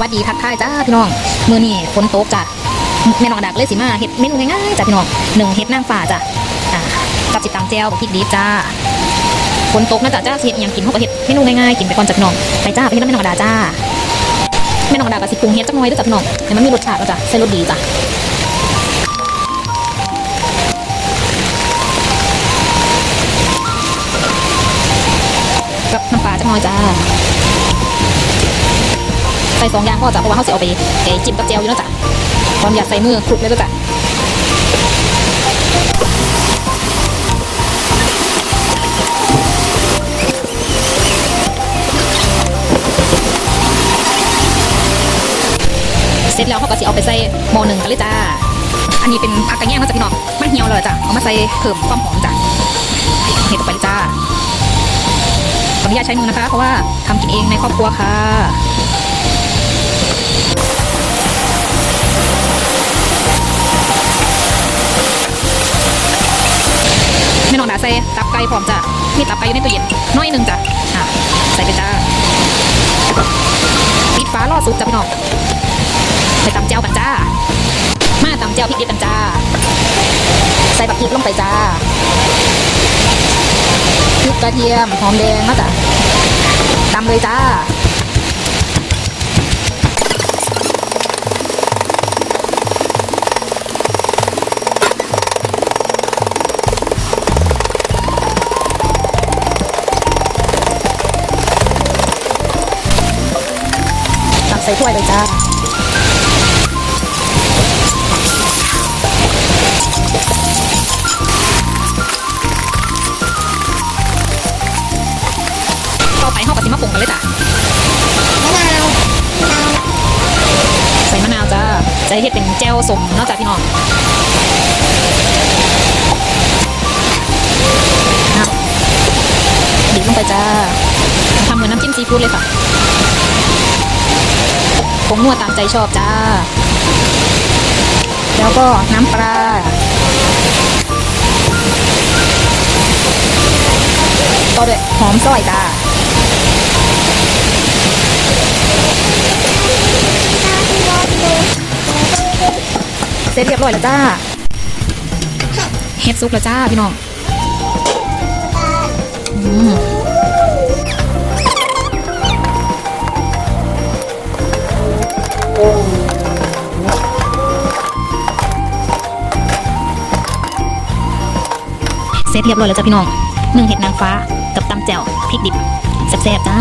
วัสดีทักทายจ้าพี่น้องมือนี่ฝนตกจ้ะแม่น้องดักเลยสิมาเห็ดเมนูง่ายๆจ้ะพี่น้องหนึ่งเห็ดนางฟ้าจ้ะกับจิตตังแจวกับพริกดิบจ้าฝนตกนะจ้ะจ้าเห็ดยังกินเขาก็เห็ดเมนูง่ายๆกินไปก่อนจ้ะพี่น้องไปจ้าไปเห็ดแม่น้องดาจ้าแม่น้องดากับสิปรุงเห็ดจักหน่อยด้วยจ้ะพี่น้องแต่มันมีรสชาติแล้วจ้ะใส่รสดีจ้ะกับน้ำปลาจักหน่อยจ้า ส่สองอย่างพ่อจ้ะเพราะว่าเขาจะเอาไปไอ้จิ้มกับแจวอยู่แล้วจ้ะตอนอยากใส่มือคลุกเลยจ้ะเสร็จแล้วเขาก็จะเอาไปใส่หม้อหนึ่งกันเลยจ้า อันนี้เป็นผักกระแยงมาจากพี่น้องมันเหี่ยวเลยจ้ะ เอามาใส่เพิ่มความหอมจ้ะเห็ดไปจ้าขออนุญาตใช้มือนะคะ เพราะว่าทำกินเองในครอบครัวค่ะ ไม่นองดาใส่ตับไก่พร้อมจ้ะมีตับไก่อยู่ในตู้เย็นน้อยหนึ่งจ้ะอะใส่ไปจ้าปิดฟ้ารอสุกจ้ะพี่น้องไปตำเจ้ากันจ้า มาตำเจ้าพริกดิบกันจ้า ใส่บักพริกลงไปจ้าพริกกระเทียมหอมแดงนะจ้ะตำเลยจ้า ใส่ถ้วยเลยจ้าต่อไปห้องปฏิมาปรุงกันเลยจ้ะมะนามะนาวใส่มะนาวจ้าจะเฮ็ดเป็นแจ่วสมนอกจากพี่น้องบีบลงไปจ้าทำเหมือนน้ำจิ้มซีฟู้ดเลยค่ะ งนัวตามใจชอบจ้า แล้วก็น้ำปลาต่อด้วยหอมซอยจ้าเสร็จเรียบร้อยแล้วจ้า เฮ็ดซุกแล้วจ้าพี่น้อง อืม ร็จเรียบร้อยแล้วจ้ะพี่น้องหนึ่งเห็ดนางฟ้ากับตำแจ่วพริกดิบแซ่บๆจ้า